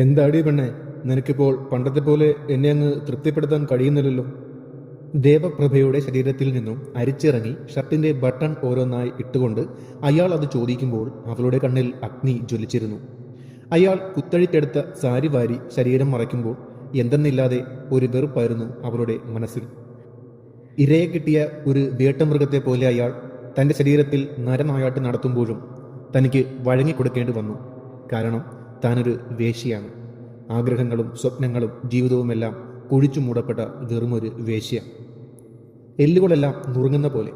എന്താടി പെണ്ണെ നിനക്കിപ്പോൾ പണ്ടത്തെ പോലെ എന്നെ അങ്ങ് തൃപ്തിപ്പെടുത്താൻ കഴിയുന്നില്ലല്ലോ? ദേവപ്രഭയുടെ ശരീരത്തിൽ നിന്നും അരിച്ചിറങ്ങി ഷർട്ടിന്റെ ബട്ടൺ ഓരോന്നായി ഇട്ടുകൊണ്ട് അയാൾ അത് ചോദിക്കുമ്പോൾ അവളുടെ കണ്ണിൽ അഗ്നി ജ്വലിച്ചിരുന്നു. അയാൾ കുത്തഴിക്കെടുത്ത സാരി വാരി ശരീരം മറയ്ക്കുമ്പോൾ എന്തെന്നില്ലാതെ ഒരു വെറുപ്പായിരുന്നു അവളുടെ മനസ്സിൽ. ഇരയെ കിട്ടിയ ഒരു വേട്ടമൃഗത്തെ പോലെ അയാൾ തന്റെ ശരീരത്തിൽ നരനായാട്ട് നടത്തുമ്പോഴും തനിക്ക് വഴങ്ങിക്കൊടുക്കേണ്ടി വന്നു. കാരണം താനൊരു വേശ്യയാണ്. ആഗ്രഹങ്ങളും സ്വപ്നങ്ങളും ജീവിതവുമെല്ലാം കുഴിച്ചു മൂടപ്പെട്ട വെറുമൊരു വേശ്യ. എല്ലുകളെല്ലാം നുറുങ്ങുന്ന പോലെ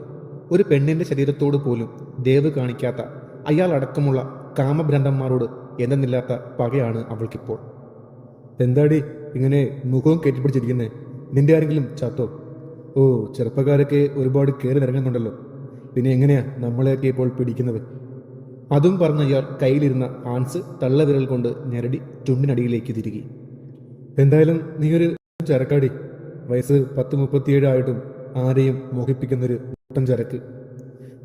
ഒരു പെണ്ണിന്റെ ശരീരത്തോട് പോലും ദേവ് കാണിക്കാത്ത അയാൾ അടക്കമുള്ള കാമഭ്രണ്ടന്മാരോട് എന്തെന്നില്ലാത്ത പകയാണ് അവൾക്കിപ്പോൾ. എന്താടി ഇങ്ങനെ മുഖവും കെട്ടിപ്പിടിച്ചിരിക്കുന്നേ? നിന്റെ ആരെങ്കിലും ചത്തോ? ഓ ചെറുപ്പക്കാരൊക്കെ ഒരുപാട് കയറി നിറങ്ങുന്നുണ്ടല്ലോ പിന്നെ എങ്ങനെയാ നമ്മളെയൊക്കെ ഇപ്പോൾ പിടിക്കുന്നത്? അതും പറഞ്ഞ ഇയാൾ കയ്യിലിരുന്ന ആൻസ് തള്ളവിരൽ കൊണ്ട് ഞെരടി ചുണ്ടിനടിയിലേക്ക് തിരികെ. എന്തായാലും നീ ഒരു ചരക്കാടി. വയസ്സ് പത്ത് മുപ്പത്തിയേഴ് ആയിട്ടും ആരെയും മോഹിപ്പിക്കുന്നൊരു കൂട്ടം ചരക്ക്.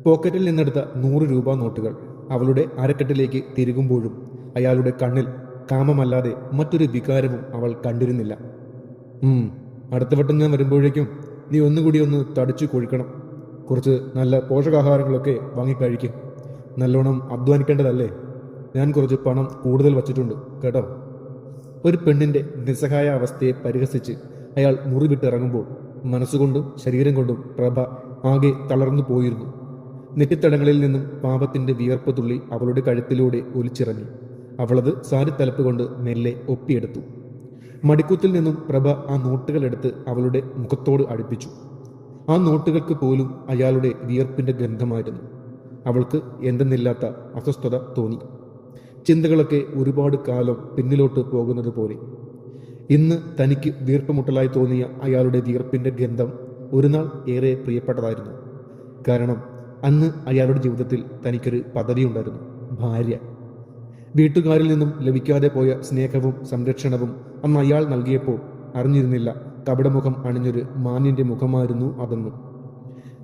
പോക്കറ്റിൽ നിന്നെടുത്ത നൂറ് രൂപ നോട്ടുകൾ അവളുടെ അരക്കെട്ടിലേക്ക് തിരുകുമ്പോഴും അയാളുടെ കണ്ണിൽ കാമമല്ലാതെ മറ്റൊരു വികാരവും അവൾ കണ്ടിരുന്നില്ല. അടുത്ത വട്ടം ഞാൻ വരുമ്പോഴേക്കും നീ ഒന്നുകൂടി ഒന്ന് തടിച്ചു കൊഴിക്കണം. കുറച്ച് നല്ല പോഷകാഹാരങ്ങളൊക്കെ വാങ്ങിക്കഴിക്കും നല്ലോണം അധ്വാനിക്കേണ്ടതല്ലേ? ഞാൻ കുറച്ച് പണം കൂടുതൽ വച്ചിട്ടുണ്ട് കേട്ടോ. ഒരു പെണ്ണിന്റെ നിസ്സഹായ അവസ്ഥയെ പരിഹസിച്ച് അയാൾ മുറി വിട്ടിറങ്ങുമ്പോൾ മനസ്സുകൊണ്ടും ശരീരം കൊണ്ടും പ്രഭ ആകെ തളർന്നു പോയിരുന്നു. നെറ്റിത്തടങ്ങളിൽ നിന്നും പാപത്തിന്റെ വിയർപ്പ് തുള്ളി അവളുടെ കഴുത്തിലൂടെ ഒലിച്ചിറങ്ങി. അവളത് സാരി തലപ്പ് കൊണ്ട് മെല്ലെ ഒപ്പിയെടുത്തു. മടിക്കൂത്തിൽ നിന്നും പ്രഭ ആ നോട്ടുകൾ എടുത്ത് അവളുടെ മുഖത്തോട് അടുപ്പിച്ചു. ആ നോട്ടുകൾക്ക് പോലും അയാളുടെ വിയർപ്പിന്റെ ഗന്ധമായിരുന്നു. അവൾക്ക് എന്തെന്നില്ലാത്ത അസ്വസ്ഥത തോന്നി. ചിന്തകളൊക്കെ ഒരുപാട് കാലം പിന്നിലോട്ട് പോകുന്നത് പോലെ. ഇന്ന് തനിക്ക് വീർപ്പുമുട്ടലായി തോന്നിയ അയാളുടെ വീർപ്പിന്റെ ഗന്ധം ഒരുനാൾ ഏറെ പ്രിയപ്പെട്ടതായിരുന്നു. കാരണം അന്ന് അയാളുടെ ജീവിതത്തിൽ തനിക്കൊരു പദവി ഉണ്ടായിരുന്നു ഭാര്യ. വീട്ടുകാരിൽ നിന്നും ലഭിക്കാതെ പോയ സ്നേഹവും സംരക്ഷണവും അന്ന് അയാൾ നൽകിയപ്പോൾ അറിഞ്ഞിരുന്നില്ല. കപടമുഖം അണിഞ്ഞൊരു മാന്യന്റെ മുഖമായിരുന്നു അതെന്ന്.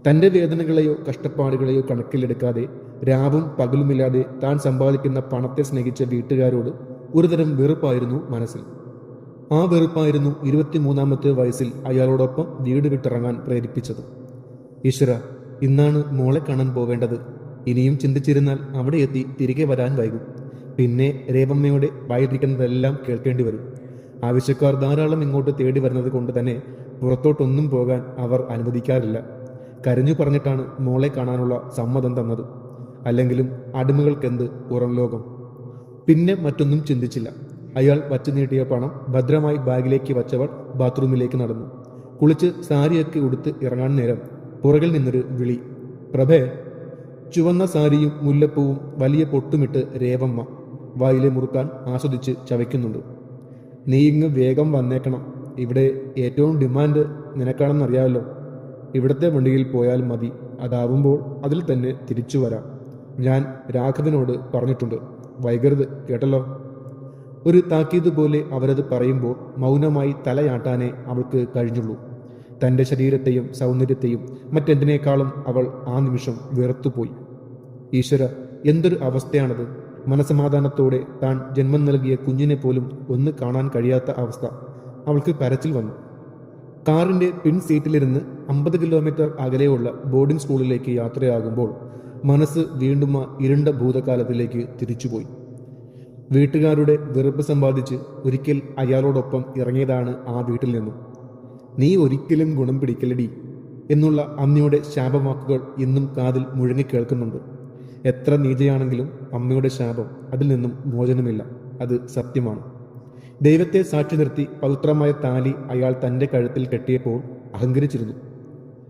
തന്റെ വേദനകളെയോ കഷ്ടപ്പാടുകളെയോ കണക്കിലെടുക്കാതെ രാവും പകലുമില്ലാതെ താൻ സമ്പാദിക്കുന്ന പണത്തെ സ്നേഹിച്ച വീട്ടുകാരോട് ഒരുതരം വെറുപ്പായിരുന്നു മനസ്സിൽ. ആ വെറുപ്പായിരുന്നു ഇരുപത്തിമൂന്നാമത്തെ വയസ്സിൽ അയാളോടൊപ്പം വീട് വിട്ടിറങ്ങാൻ പ്രേരിപ്പിച്ചത്. ഈശ്വര ഇന്നാണ് മോളെ കാണാൻ പോവേണ്ടത്. ഇനിയും ചിന്തിച്ചിരുന്നാൽ അവിടെ എത്തി തിരികെ വരാൻ വൈകും. പിന്നെ രേവമ്മയുടെ വായിരിക്കുന്നതെല്ലാം കേൾക്കേണ്ടി വരും. ആവശ്യക്കാർ ധാരാളം ഇങ്ങോട്ട് തേടി വരുന്നത് കൊണ്ട് തന്നെ പുറത്തോട്ടൊന്നും പോകാൻ അവർ അനുവദിക്കാറില്ല. കരഞ്ഞു പറഞ്ഞിട്ടാണ് മോളെ കാണാനുള്ള സമ്മതം തന്നത്. അല്ലെങ്കിലും അടിമകൾക്കെന്ത് പുറം ലോകം? പിന്നെ മറ്റൊന്നും ചിന്തിച്ചില്ല. അയാൾ വച്ചു നീട്ടിയ പണം ഭദ്രമായി ബാഗിലേക്ക് വച്ചവൾ ബാത്റൂമിലേക്ക് നടന്നു. കുളിച്ച് സാരിയൊക്കെ ഉടുത്ത് ഇറങ്ങാൻ നേരം പുറകിൽ നിന്നൊരു വിളി. പ്രഭേ ചുവന്ന സാരിയും മുല്ലപ്പൂവും വലിയ പൊട്ടുമിട്ട് രേവമ്മ വായിലെ മുറുക്കാൻ ആസ്വദിച്ച് ചവയ്ക്കുന്നുണ്ട്. നീ ഇങ്ങ് വേഗം വന്നേക്കണം. ഇവിടെ ഏറ്റവും ഡിമാൻഡ് നിനക്കാണെന്നറിയാമല്ലോ. ഇവിടുത്തെ വണ്ടിയിൽ പോയാൽ മതി. അതാവുമ്പോൾ അതിൽ തന്നെ തിരിച്ചു വരാം. ഞാൻ രാഘവനോട് പറഞ്ഞിട്ടുണ്ട്. വൈകരുത് കേട്ടല്ലോ? ഒരു താക്കീത് പോലെ അവരത് പറയുമ്പോൾ മൗനമായി തലയാട്ടാനേ അവൾക്ക് കഴിഞ്ഞുള്ളൂ. തന്റെ ശരീരത്തെയും സൗന്ദര്യത്തെയും മറ്റെന്തിനേക്കാളും അവൾ ആ നിമിഷം വെറുത്തുപോയി. ഈശ്വര എന്തൊരു അവസ്ഥയാണത്. മനസമാധാനത്തോടെ താൻ ജന്മം നൽകിയ കുഞ്ഞിനെ പോലും ഒന്ന് കാണാൻ കഴിയാത്ത അവസ്ഥ അവൾക്ക് കരച്ചിൽ വന്നു. കാറിന്റെ പിൻ സീറ്റിലിരുന്ന് അമ്പത് കിലോമീറ്റർ അകലെയുള്ള ബോർഡിംഗ് സ്കൂളിലേക്ക് യാത്രയാകുമ്പോൾ മനസ്സ് വീണ്ടും ആ ഇരുണ്ട ഭൂതകാലത്തിലേക്ക് തിരിച്ചുപോയി. വീട്ടുകാരുടെ വെറുപ്പ് സമ്പാദിച്ച് ഒരിക്കൽ അയാളോടൊപ്പം ഇറങ്ങിയതാണ് ആ വീട്ടിൽ നിന്നും. നീ ഒരിക്കലും ഗുണം പിടിക്കലടി എന്നുള്ള അമ്മയുടെ ശാപവാക്കുകൾ ഇന്നും കാതിൽ മുഴങ്ങി കേൾക്കുന്നുണ്ട്. എത്ര നീചയാണെങ്കിലും അമ്മയുടെ ശാപം അതിൽ നിന്നും മോചനമില്ല. അത് സത്യമാണ്. ദൈവത്തെ സാക്ഷി നിർത്തി പവിത്രമായ താലി അയാൾ തന്റെ കഴുത്തിൽ കെട്ടിയപ്പോൾ അഹങ്കരിച്ചിരുന്നു.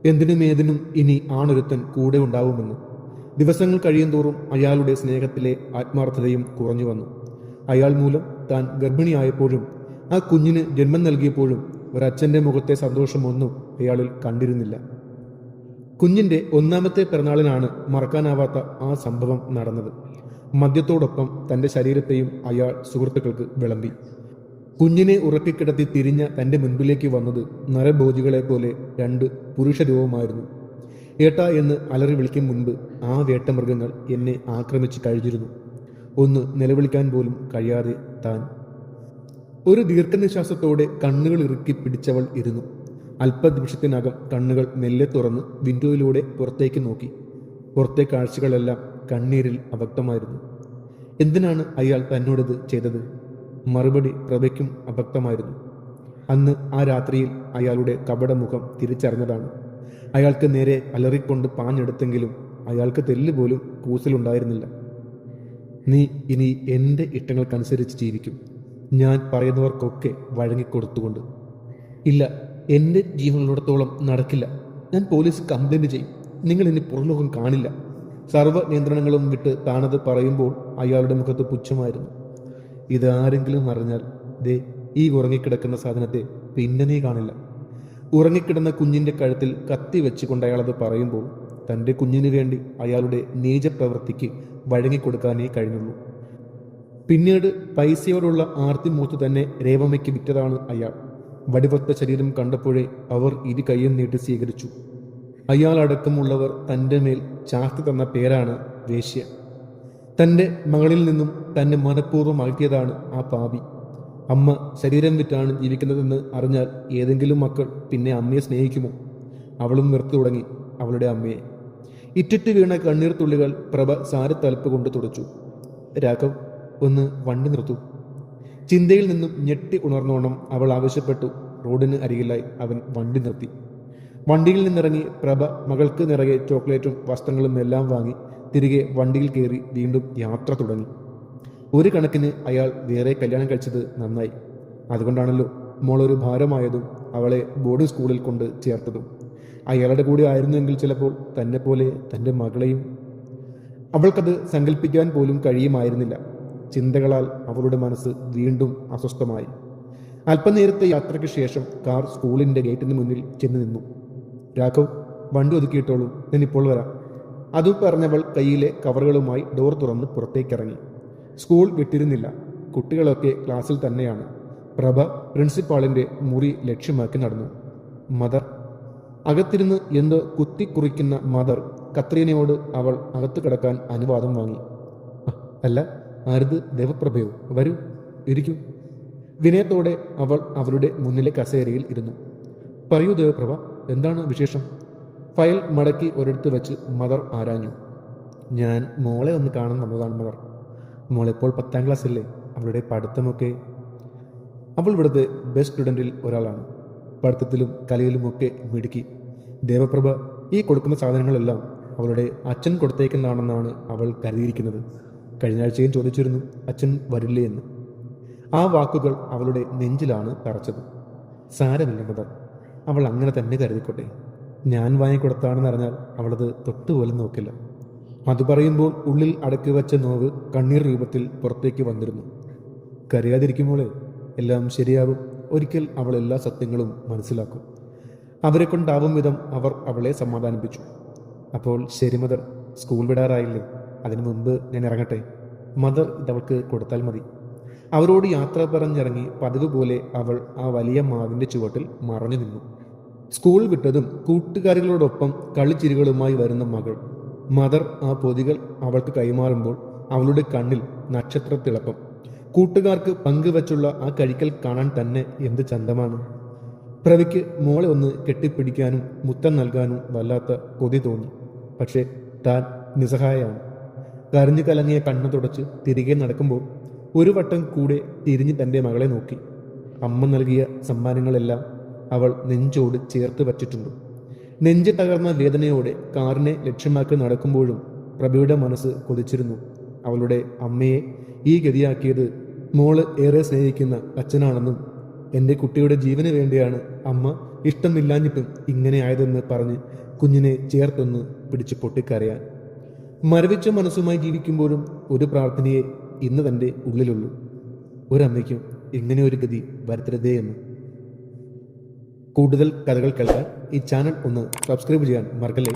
എന്തിനും ഏതിനും ഇനി ആണൊരുത്തൻ കൂടെ ഉണ്ടാവുമെന്ന്. ദിവസങ്ങൾ കഴിയുന്തോറും അയാളുടെ സ്നേഹത്തിലെ ആത്മാർത്ഥതയും കുറഞ്ഞു വന്നു. അയാൾ മൂലം താൻ ഗർഭിണിയായപ്പോഴും ആ കുഞ്ഞിന് ജന്മം നൽകിയപ്പോഴും ഒരച്ഛന്റെ മുഖത്തെ സന്തോഷമൊന്നും അയാളിൽ കണ്ടിരുന്നില്ല. കുഞ്ഞിന്റെ ഒന്നാമത്തെ പിറന്നാളിനാണ് മറക്കാനാവാത്ത ആ സംഭവം നടന്നത്. മദ്യത്തോടൊപ്പം തന്റെ ശരീരത്തെയും അയാൾ സുഹൃത്തുക്കൾക്ക് വിളമ്പി. കുഞ്ഞിനെ ഉറക്കിക്കിടത്തി തിരിഞ്ഞ തന്റെ മുൻപിലേക്ക് വന്നത് നരഭോജികളെ പോലെ രണ്ട് പുരുഷരൂപമായിരുന്നു. ഏട്ടാ എന്ന് അലറി വിളിക്കും മുൻപ് ആ വേട്ടമൃഗങ്ങൾ എന്നെ ആക്രമിച്ച് കഴിഞ്ഞിരുന്നു. ഒന്ന് നിലവിളിക്കാൻ പോലും കഴിയാതെ താൻ. ഒരു ദീർഘനിശ്വാസത്തോടെ കണ്ണുകൾ ഇറുക്കി പിടിച്ചവൾ ഇരുന്നു. അല്പനിമിഷത്തിനകം കണ്ണുകൾ മെല്ലെ തുറന്ന് വിൻഡോയിലൂടെ പുറത്തേക്ക് നോക്കി. പുറത്തെ കാഴ്ചകളെല്ലാം കണ്ണീരിൽ അവക്തമായിരുന്നു. എന്തിനാണ് അയാൾ തന്നോടത് ചെയ്തത്? മറുപടി പ്രഭയ്ക്കും അഭക്തമായിരുന്നു അന്ന് ആ രാത്രിയിൽ അയാളുടെ കപടമുഖം തിരിച്ചറിഞ്ഞതാണ്. അയാൾക്ക് നേരെ അലറിക്കൊണ്ട് പാഞ്ഞെടുത്തെങ്കിലും അയാൾക്ക് തെല്ല് പോലും കൂസലുണ്ടായിരുന്നില്ല. നീ ഇനി എന്റെ ഇഷ്ടങ്ങൾക്കനുസരിച്ച് ജീവിക്കും. ഞാൻ പറയുന്നവർക്കൊക്കെ വഴങ്ങിക്കൊടുത്തുകൊണ്ട്. ഇല്ല എന്റെ ജീവനുള്ളിടത്തോളം നടക്കില്ല. ഞാൻ പോലീസ് കംപ്ലൈന്റ് ചെയ്യും. നിങ്ങൾ ഇനി പുറലോകം കാണില്ല. സർവ നിയന്ത്രണങ്ങളും വിട്ട് താണത് പറയുമ്പോൾ അയാളുടെ മുഖത്ത് പുച്ഛമായിരുന്നു. ഇതാരെങ്കിലും അറിഞ്ഞാൽ ദേ ഈ ഉറങ്ങിക്കിടക്കുന്ന സാധനത്തെ പിന്നെ നീ കാണില്ല. ഉറങ്ങിക്കിടന്ന കുഞ്ഞിന്റെ കഴുത്തിൽ കത്തി വെച്ചുകൊണ്ട് അയാളത് പറയുമ്പോൾ തന്റെ കുഞ്ഞിന് വേണ്ടി അയാളുടെ നീചപ്രവൃത്തിക്ക് വഴങ്ങിക്കൊടുക്കാനേ കഴിഞ്ഞുള്ളൂ. പിന്നീട് പൈസയോടുള്ള ആർത്തിമൂത്ത് തന്നെ രേവമ്മയ്ക്ക് വിറ്റതാണ് അയാൾ. വടിവത്ത ശരീരം കണ്ടപ്പോഴേ അവർ ഇരു കൈയും നീട്ടി സ്വീകരിച്ചു. അയാളടക്കമുള്ളവർ തന്റെ മേൽ ചാർത്തി തന്ന പേരാണ് വേശ്യ. തന്റെ മകളിൽ നിന്നും തന്നെ മനഃപൂർവം അകറ്റിയതാണ് ആ പാപി. അമ്മ ശരീരം വിറ്റാണ് ജീവിക്കുന്നതെന്ന് അറിഞ്ഞാൽ ഏതെങ്കിലും മക്കൾ പിന്നെ അമ്മയെ സ്നേഹിക്കുമോ? അവളും നിർത്തു തുടങ്ങി അവളുടെ അമ്മയെ. ഇറ്റിട്ട് വീണ കണ്ണീർ തുള്ളികൾ പ്രഭ സാരത്തലപ്പ് കൊണ്ട് തുടച്ചു. രാഘവ് ഒന്ന് വണ്ടി നിർത്തു. ചിന്തയിൽ നിന്നും ഞെട്ടി ഉണർന്നോണം അവൾ ആവശ്യപ്പെട്ടു. റോഡിന് അരികിലായി അവൻ വണ്ടി നിർത്തി. വണ്ടിയിൽ നിന്നിറങ്ങി പ്രഭ മകൾക്ക് നിറയെ ചോക്ലേറ്റും വസ്ത്രങ്ങളും എല്ലാം വാങ്ങി തിരികെ വണ്ടിയിൽ കയറി വീണ്ടും യാത്ര തുടങ്ങി. ഒരു കണക്കിന് അയാൾ വേറെ കല്യാണം കഴിച്ചത് നന്നായി. അതുകൊണ്ടാണല്ലോ മോളൊരു ഭാരമായതും അവളെ ബോർഡിംഗ് സ്കൂളിൽ കൊണ്ട് ചേർത്തതും. അയാളുടെ കൂടെ ആയിരുന്നെങ്കിൽ ചിലപ്പോൾ തന്നെ പോലെ തന്റെ മകളെയും. അവൾക്കത് സങ്കല്പിക്കാൻ പോലും കഴിയുമായിരുന്നില്ല. ചിന്തകളാൽ അവളുടെ മനസ്സ് വീണ്ടും അസ്വസ്ഥമായി. അല്പനേരത്തെ യാത്രയ്ക്ക് ശേഷം കാർ സ്കൂളിന്റെ ഗേറ്റിന് മുന്നിൽ ചെന്ന് നിന്നു. രാഘവ് വണ്ടി ഒതുക്കിയിട്ടോളൂ. ഞാൻ ഇപ്പോൾ വരാം. അതു പറഞ്ഞവൾ കയ്യിലെ കവറുകളുമായി ഡോർ തുറന്ന് പുറത്തേക്കിറങ്ങി. സ്കൂൾ വിട്ടിരുന്നില്ല. കുട്ടികളൊക്കെ ക്ലാസ്സിൽ തന്നെയാണ്. പ്രഭ പ്രിൻസിപ്പാളിന്റെ മുറി ലക്ഷ്യമാക്കി നടന്നു. മദർ. അകത്തിരുന്ന് എന്തോ കുത്തിക്കുറിക്കുന്ന മദർ കത്രീനയോട് അവൾ അകത്തു കിടക്കാൻ അനുവാദം വാങ്ങി. അല്ല ആരുത്? ദേവപ്രഭയോ? വരൂ ഇരിക്കൂ. വിനയത്തോടെ അവൾ അവരുടെ മുന്നിലെ കസേരയിൽ ഇരുന്നു. പറയൂ ദേവപ്രഭ എന്താണ് വിശേഷം? ഫയൽ മടക്കി ഒരിടത്ത് വെച്ച് മദർ ആരാഞ്ഞു. ഞാൻ മോളെ ഒന്ന് കാണാൻ വന്നതാണ് മദർ. മോളിപ്പോൾ പത്താം ക്ലാസ് അല്ലേ അവളുടെ പഠിത്തമൊക്കെ. അവൾ ഇവിടുത്തെ ബെസ്റ്റ് സ്റ്റുഡന്റിൽ ഒരാളാണ്. പഠിത്തത്തിലും കലയിലുമൊക്കെ മിടുക്കി. ദേവപ്രഭ ഈ കൊടുക്കുന്ന സാധനങ്ങളെല്ലാം അവളുടെ അച്ഛൻ കൊടുത്തേക്കുന്നതാണെന്നാണ് അവൾ കരുതിയിരിക്കുന്നത്. കഴിഞ്ഞ ആഴ്ചയും ചോദിച്ചിരുന്നു അച്ഛൻ വരില്ലേ? എന്ന്. ആ വാക്കുകൾ അവളുടെ നെഞ്ചിലാണ് തറച്ചത്. സാരമില്ല മദർ. അവൾ അങ്ങനെ തന്നെ കരുതിക്കോട്ടെ. ഞാൻ വാങ്ങിക്കൊടുത്താണെന്ന് അറിഞ്ഞാൽ അവളത് തൊട്ടുപോലും നോക്കില്ല. അത് പറയുമ്പോൾ ഉള്ളിൽ അടക്കി വച്ച നോവ് കണ്ണീർ രൂപത്തിൽ പുറത്തേക്ക് വന്നിരുന്നു. കരയാതിരിക്കുമ്പോളെ എല്ലാം ശരിയാകും ഒരിക്കൽ അവൾ എല്ലാ സത്യങ്ങളും മനസ്സിലാക്കും. അവരെ കൊണ്ടാവും വിധം അവർ അവളെ സമാധാനിപ്പിച്ചു. അപ്പോൾ ശരി മദർ സ്കൂൾ വിടാറായില്ലേ? അതിനു മുമ്പ് ഞാൻ ഇറങ്ങട്ടെ? മദർ ഇതവൾക്ക് കൊടുത്താൽ മതി. അവരോട് യാത്ര പറഞ്ഞിറങ്ങി പതിവ് പോലെ അവൾ ആ വലിയ മാവിന്റെ ചുവട്ടിൽ മറഞ്ഞു നിന്നു. സ്കൂൾ വിട്ടതും കൂട്ടുകാരികളോടൊപ്പം കളിച്ചിരികളുമായി വരുന്ന മകൾ. മദർ ആ പൊതികൾ അവൾക്ക് കൈമാറുമ്പോൾ അവളുടെ കണ്ണിൽ നക്ഷത്രത്തിളക്കം. കൂട്ടുകാർക്ക് പങ്കുവച്ചുള്ള ആ കഴിക്കൽ കാണാൻ തന്നെ എന്ത് ചന്തമാണ്. പ്രവിക്ക് മോളെ ഒന്ന് കെട്ടിപ്പിടിക്കാനും മുത്തം നൽകാനും വല്ലാത്ത കൊതി തോന്നി. പക്ഷേ താൻ നിസ്സഹായാണ്. കരഞ്ഞു കലങ്ങിയ കണ്ണു തുടച്ച് തിരികെ നടക്കുമ്പോൾ ഒരു വട്ടം കൂടെ തിരിഞ്ഞ് തന്റെ മകളെ നോക്കി. അമ്മ നൽകിയ സമ്മാനങ്ങളെല്ലാം അവൾ നെഞ്ചോട് ചേർത്ത് വച്ചിട്ടുണ്ട് നെഞ്ച് തകർന്ന വേദനയോടെ കാറിനെ ലക്ഷ്യമാക്കി നടക്കുമ്പോഴും പ്രഭയുടെ മനസ്സ് കൊതിച്ചിരുന്നു. അവളുടെ അമ്മയെ ഈ ഗതിയാക്കിയത് മോൾ ഏറെ സ്നേഹിക്കുന്ന അച്ഛനാണെന്നും എന്റെ കുട്ടിയുടെ ജീവന് വേണ്ടിയാണ് അമ്മ ഇഷ്ടമില്ലാഞ്ഞിട്ടും ഇങ്ങനെ ആയതെന്ന് പറഞ്ഞ് കുഞ്ഞിനെ ചേർത്തൊന്ന് പിടിച്ച് പൊട്ടിക്കരയാൻ. മരവിച്ച മനസ്സുമായി ജീവിക്കുമ്പോഴും ഒരു പ്രാർത്ഥനയെ ഇന്ന് തന്റെ ഉള്ളിലുള്ളൂ. ഒരമ്മയ്ക്കും ഇങ്ങനെ ഒരു ഗതി വരുത്തരുതേ എന്ന് കൂടുതൽ കഥകൾ കേൾക്കാൻ ഈ ചാനൽ ഒന്ന് സബ്സ്ക്രൈബ് ചെയ്യാൻ മറക്കല്ലേ?